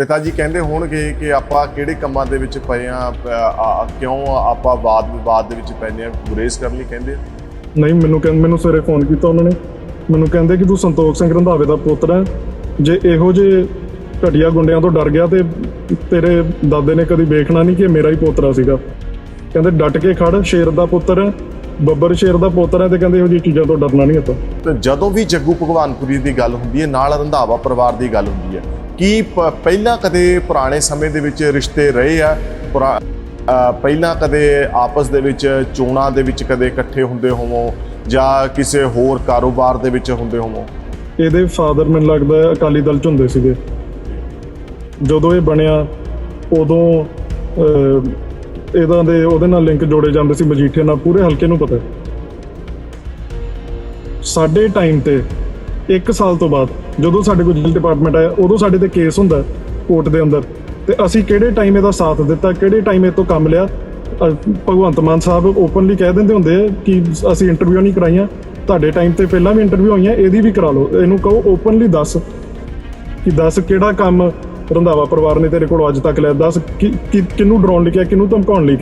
ਪਿਤਾ ਜੀ ਕਹਿੰਦੇ ਹੋਣਗੇ ਕਿ ਆਪਾਂ ਕਿਹੜੇ ਕੰਮਾਂ ਦੇ ਵਿੱਚ ਪਏ ਆ ਕਿਉਂ ਆਪਾਂ ਵਾਦ ਵਿਵਾਦ ਦੇ ਵਿੱਚ ਪੈਂਦੇ ਆ ਗੁਰੇਜ਼ ਕਰਨ ਲਈ ਕਹਿੰਦੇ ਨਹੀਂ ਮੈਨੂੰ ਕਹਿੰਦੇ ਮੈਨੂੰ ਸਵੇਰੇ ਫੋਨ ਕੀਤਾ ਉਹਨਾਂ ਨੇ। ਮੈਨੂੰ ਕਹਿੰਦੇ ਕਿ ਤੂੰ ਸੰਤੋਖ ਸਿੰਘ ਰੰਧਾਵੇ ਦਾ ਪੁੱਤਰ ਹੈ। ਜੇ ਇਹੋ ਜੇ ਘਟੀਆ ਗੁੰਡਿਆਂ ਤੋਂ ਡਰ ਗਿਆ ਤੇ ਤੇਰੇ ਦਾਦੇ ਨੇ ਕਦੀ ਵੇਖਣਾ ਨਹੀਂ ਕਿ ਮੇਰਾ ਹੀ ਪੋਤਰਾ ਸੀਗਾ। ਕਹਿੰਦੇ ਡਟ ਕੇ ਖੜ ਸ਼ੇਰ ਦਾ ਪੁੱਤਰ ਹੈ। ਬੱਬਰ ਸ਼ੇਰ ਦਾ ਪੁੱਤਰ ਹੈ ਤੇ ਕਹਿੰਦੇ ਇਹੋ ਜਿਹੀ ਚੀਜ਼ਾਂ ਤੋਂ ਡਰਨਾ ਨਹੀਂ ਆਪਾਂ। ਤੇ ਜਦੋਂ ਵੀ ਜੱਗੂ ਭਗਵਾਨਪੁਰੀ ਦੀ ਗੱਲ ਹੁੰਦੀ ਹੈ ਨਾਲ ਰੰਧਾਵਾ ਪਰਿਵਾਰ ਦੀ ਗੱਲ ਹੁੰਦੀ ਹੈ ਕੀ ਪਹਿਲਾਂ ਕਦੇ ਪੁਰਾਣੇ ਸਮੇਂ ਦੇ ਵਿੱਚ ਰਿਸ਼ਤੇ ਰਹੇ ਆ? ਪੁਰਾ- ਪਹਿਲਾਂ ਕਦੇ ਆਪਸ ਦੇ ਵਿੱਚ ਚੋਣਾਂ ਦੇ ਵਿੱਚ ਕਦੇ ਇਕੱਠੇ ਹੁੰਦੇ ਹੋਵੋ ਜਾਂ ਕਿਸੇ ਹੋਰ ਕਾਰੋਬਾਰ ਦੇ ਵਿੱਚ ਹੁੰਦੇ ਹੋਵੋ? ਇਹਦੇ ਫਾਦਰ ਮੈਨੂੰ ਲੱਗਦਾ ਅਕਾਲੀ ਦਲ ਚ ਹੁੰਦੇ ਸੀਗੇ। ਜਦੋਂ ਇਹ ਬਣਿਆ, ਉਦੋਂ ਇਹਦਾ ਦੇ, ਉਹਦੇ ਨਾਲ ਲਿੰਕ ਜੋੜੇ ਜਾਂਦੇ ਸੀ ਮਜੀਠੇ ਨਾਲ, ਪੂਰੇ ਹਲਕੇ ਨੂੰ ਪਤਾ ਸਾਡੇ ਟਾਈਮ ਤੇ 1 ਸਾਲ ਤੋਂ ਬਾਅਦ ਜਦੋਂ ਸਾਡੇ ਕੋਲ ਜਲ ਡਿਪਾਰਟਮੈਂਟ ਆਇਆ, ਉਦੋਂ ਸਾਡੇ ਤੇ ਕੇਸ ਹੁੰਦਾ ਕੋਰਟ ਦੇ ਅੰਦਰ। ਤੇ ਅਸੀਂ ਕਿਹੜੇ ਟਾਈਮ ਇਹਦਾ ਸਾਥ ਦਿੱਤਾ, ਕਿਹੜੇ ਟਾਈਮ ਇਹ ਤੋਂ ਕੰਮ ਲਿਆ? ਭਗਵੰਤ ਮਾਨ ਸਾਹਿਬ ਓਪਨਲੀ ਕਹਿ ਦਿੰਦੇ ਹੁੰਦੇ ਆ ਕਿ ਅਸੀਂ ਇੰਟਰਵਿਊ ਨਹੀਂ ਕਰਾਈਆਂ, ਤੁਹਾਡੇ ਟਾਈਮ ਤੇ ਪਹਿਲਾਂ ਵੀ ਇੰਟਰਵਿਊ ਹੋਈਆਂ, ਇਹਦੀ ਵੀ ਕਰਾ ਲਓ। ਇਹਨੂੰ ਕਹੋ ਓਪਨਲੀ ਦੱਸ ਕਿ ਦੱਸ ਕਿਹੜਾ ਕੰਮ ਰੰਧਾਵਾ ਪਰਿਵਾਰ ਨੇ ਤੇਰੇ ਕੋਲ ਅੱਜ ਤੱਕ ਲਿਆ, ਦੱਸ ਕਿ ਕਿ- ਕਿਹਨੂੰ ਡਰਾਉਣ ਲਈ ਕਿਹਾ ਕਿਹਨੂੰ ਧਮਕਾਉਣ ਲਈ ਕਿਹਾ